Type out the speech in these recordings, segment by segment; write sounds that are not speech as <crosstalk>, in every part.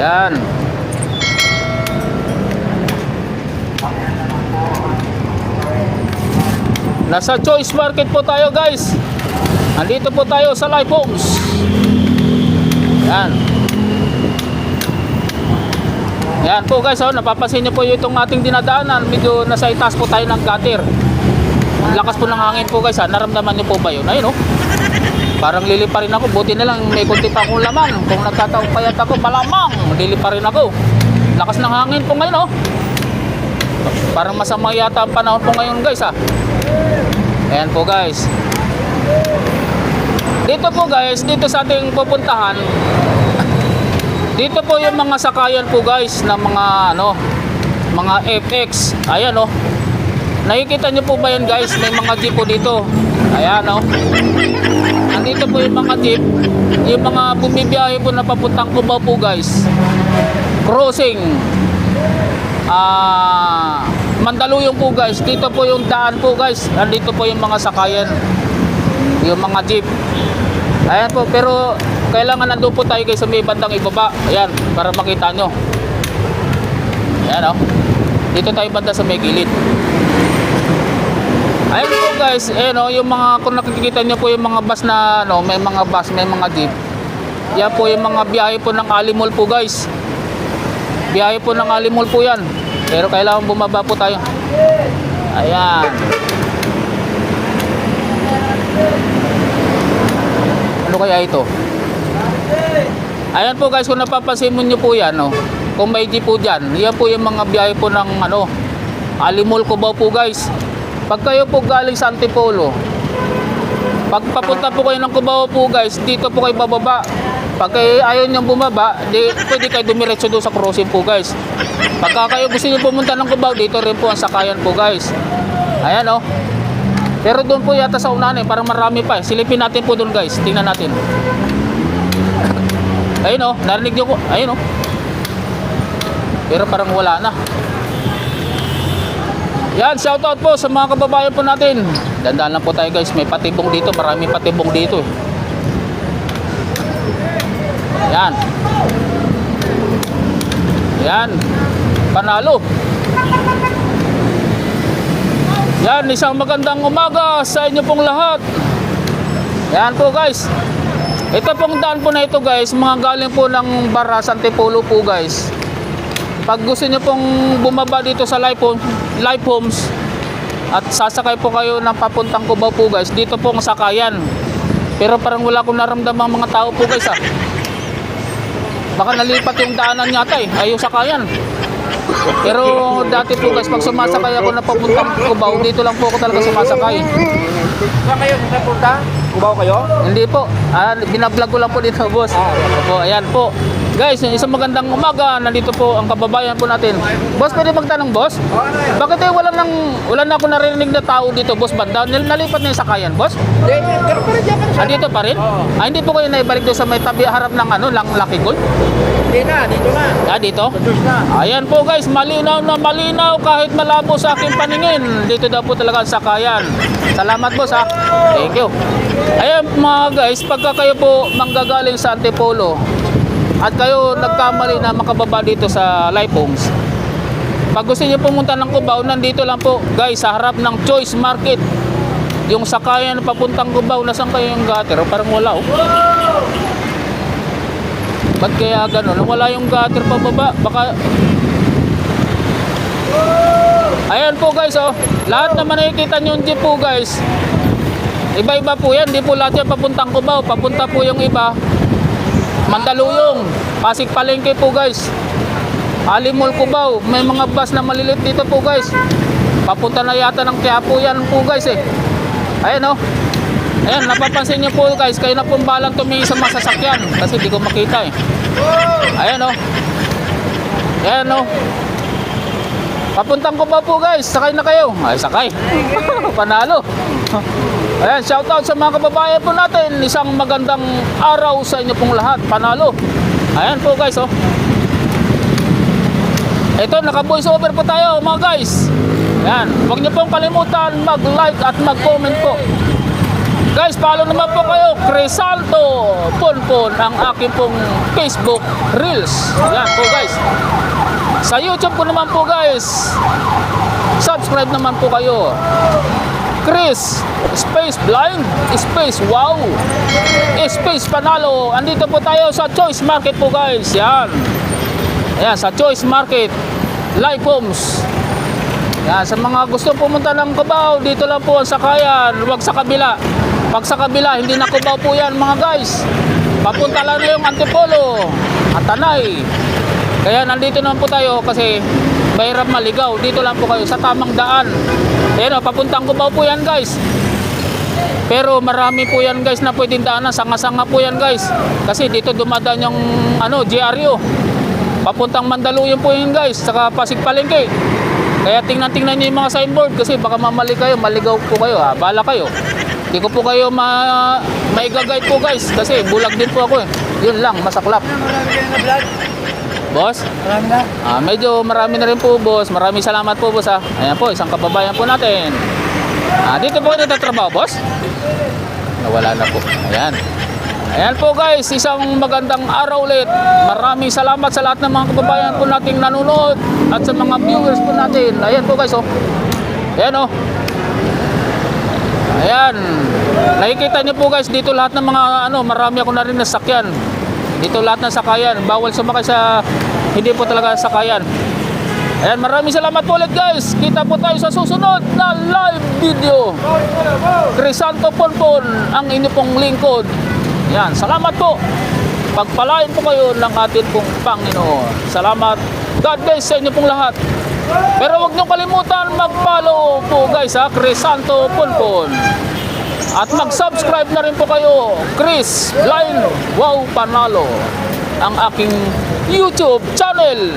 Yan. Nasa Choice Market po tayo guys. Andito po tayo sa Life Homes. Yan. Yan po guys, oh, napapansin niyo po itong ating dinadaanan. Medyo nasa itaas po tayo ng gutter. Ang lakas po ng hangin po guys, ha? naramdaman niyo po ba yun? Ayun oh. Parang lili pa rin ako. Buti na lang may kunti pa akong laman. Kung nagkataong payat ako, malamang lili pa rin ako. Lakas ng hangin po ngayon oh. Parang masama yata ang panahon po ngayon guys ha. Ayan po guys. Dito po guys, dito sa ating pupuntahan, dito po yung mga sakayan po guys ng mga ano, mga FX. Ayan oh. Nakikita niyo po ba yan guys? May mga jeep po dito. Ayan oh. Nandito po yung mga jeep, yung mga bumibiyahe po na papuntang Cubao po guys. Crossing. Ah, Mandaluyong po guys. Dito po yung daan po guys. Nandito po yung mga sakayan. Yung mga jeep. Ayan po, pero kailangan nandun po tayo guys sa may bandang ibaba. Ayan, para makita nyo. Ayan o. Dito tayo banda sa may gilid. Ayan po guys, ayan o, yung mga, kung nakikita nyo po yung mga bus na, ano, may mga bus, may mga jeep. Yan po yung mga biyahe po ng Alimol po guys. Biyahe po ng Alimol po yan. Pero kailangan bumaba po tayo. Ayan. Ano kaya ito? Ayan po guys, kung napapansin mo nyo po yan, no? kung may jeep po dyan, yan po yung mga biyahe po ng ano, Alimol Cubao po guys. Pag kayo po galing sa Antipolo, pag papunta po kayo ng Cubao po guys, dito po kayo bababa. Pag kayo ayaw nyo bumaba, di, pwede kayo dumiretso doon sa crossing po guys. Pagka kayo gusto nyo pumunta ng Cubao, dito rin po ang sakayan po guys. Ayan oh. Pero doon po yata sa unahan eh, parang marami pa eh. Silipin natin po doon guys, tingnan natin. Ayun oh, narinig nyo ko, ayun oh. Pero parang wala na. Yan, shoutout po sa mga kababayan po natin. Dandaan lang po tayo guys, may patibong dito, marami patibong dito. Yan. Yan. Panalo. Yan, isang magandang umaga sa inyo pong lahat. Yan po guys. Ito pong daan po na ito guys, mga galing po ng Barras Antipolo po guys. Pag gusto niyo pong bumaba dito sa Life Homes, Life Homes at sasakay po kayo ng papuntang Cubao po guys, dito po ang sakayan. Pero parang wala akong naramdaman mga tao po guys ah. Baka nalipat yung daanan yata eh, ay yung sakayan. Pero dati po guys, pag sumasakay ako na papuntang Cubao, dito lang po ako talaga sumasakay. Saan kayo napunta? Kubaw kayo? Hindi po. Ah, binablog ko lang po dito, boss. Opo, ayan po. Guys, isang magandang umaga. Nandito po ang kababayan po natin. Boss, pwede magtanong, boss? Bakit eh wala nang wala na ako narinig na tao dito, boss banda? Nalipat na yung sakayan, boss? Hindi, pero pa rin dyan ka Ah, dito pa rin? Ah, hindi po kayo naibalik doon sa may tabi harap ng ano, lang Lucky Gold? Hindi na, dito na. Ah, dito? Ayan po guys, malinaw na malinaw kahit malabo sa aking paningin. Dito daw po talaga ang sakayan. Salamat boss ha. Thank you. Ayan mga guys, pagka kayo po manggagaling sa Antipolo at kayo nagkamali na makababa dito sa Life Homes, pag gusto niyo pumunta ng Cubao, nandito lang po guys sa harap ng Choice Market. Yung sakayan papuntang Cubao, nasan kayo yung gutter? Parang wala oh. Ba't kaya ganun? Wala yung gutter pababa. Baka... Ayan po guys oh. Lahat naman nakikita nyo yung jeep po guys. Iba-iba po yan. Di po lahat yan papuntang Cubao. Papunta po yung iba. Mandaluyong. Pasig Palengke po guys. Alimol Cubao. May mga bus na malilit dito po guys. Papunta na yata ng Quiapo yan po guys eh. Ayan oh. Ayan, napapansin niyo po guys, kayo na pong balang tumingin sa mga sasakyan kasi di ko makita eh. Ayan oh. Ayan oh. Papuntang ko ba po guys? Sakay na kayo? Ay, sakay. <laughs> Panalo. Ayan, shoutout sa mga kababayan po natin. Isang magandang araw sa inyo pong lahat. Panalo. Ayan po guys oh. Ito, naka-voice over po tayo mga guys. Ayan, huwag niyo pong kalimutan mag-like at mag-comment po. Guys, follow naman po kayo, Crisanto Ponpon, ang aking pong Facebook Reels. Yan po guys. Sa YouTube ko naman po guys, subscribe naman po kayo. Chris, Space Blind, Space Wow, Space Panalo. Andito po tayo sa Choice Market po guys. Yan. Yan, sa Choice Market. Live Homes. Yan, sa mga gusto pumunta ng Cubao, dito lang po ang sakayan, huwag sa kabila. Pag sa kabila, hindi na Cubao po yan mga guys. Papunta lang na yung Antipolo, at Tanay. Kaya nandito naman po tayo kasi mahirap maligaw. Dito lang po kayo sa tamang daan. Ayan o, papuntang Cubao po yan guys. Pero marami po yan guys na pwedeng daanan. Sanga-sanga po yan guys. Kasi dito dumadaan yung ano, GRU. Papuntang Mandaluyong po yun guys. Saka Pasig Palengke. Kaya tingnan-tingnan niyo yung mga signboard kasi baka mamali kayo, maligaw po kayo ha. Bala kayo. Hindi ko po kayo ma maigagayad po guys kasi bulag din po ako eh. Yun lang, masaklap. Marami kayo na vlog. Boss? Marami na. Ah, medyo marami na rin po, boss. Maraming salamat po, boss. Ah. Ayan po, isang kababayan po natin. Ah, dito po nagtatrabaho, boss? Nawala na po. Ayan. Ayan po guys, isang magandang araw ulit. Maraming salamat sa lahat ng mga kababayan po nating nanonood at sa mga viewers po natin. Ayan po guys, oh. Ayan, oh. Ayan. Nakikita niyo po guys, dito lahat ng mga ano, marami ako na rin nasakyan. Dito lahat ng sakayan. Bawal sumakay sa hindi po talaga sakayan. Ayan, maraming salamat po ulit guys. Kita po tayo sa susunod na live video. Crisanto Ponpon, ang inyo lingkod. Yan, salamat po. Pagpalain po kayo ng atin pong Panginoon. Salamat. God bless sa inyo pong lahat. Pero huwag niyo kalimutan mag-follow po guys ha, Crisanto Ponpon. At mag-subscribe na rin po kayo, Chris Blind Wow Panalo, ang aking YouTube channel.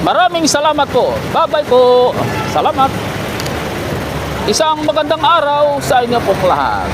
Maraming salamat po. Bye-bye po. Salamat. Isang magandang araw sa inyo pong lahat.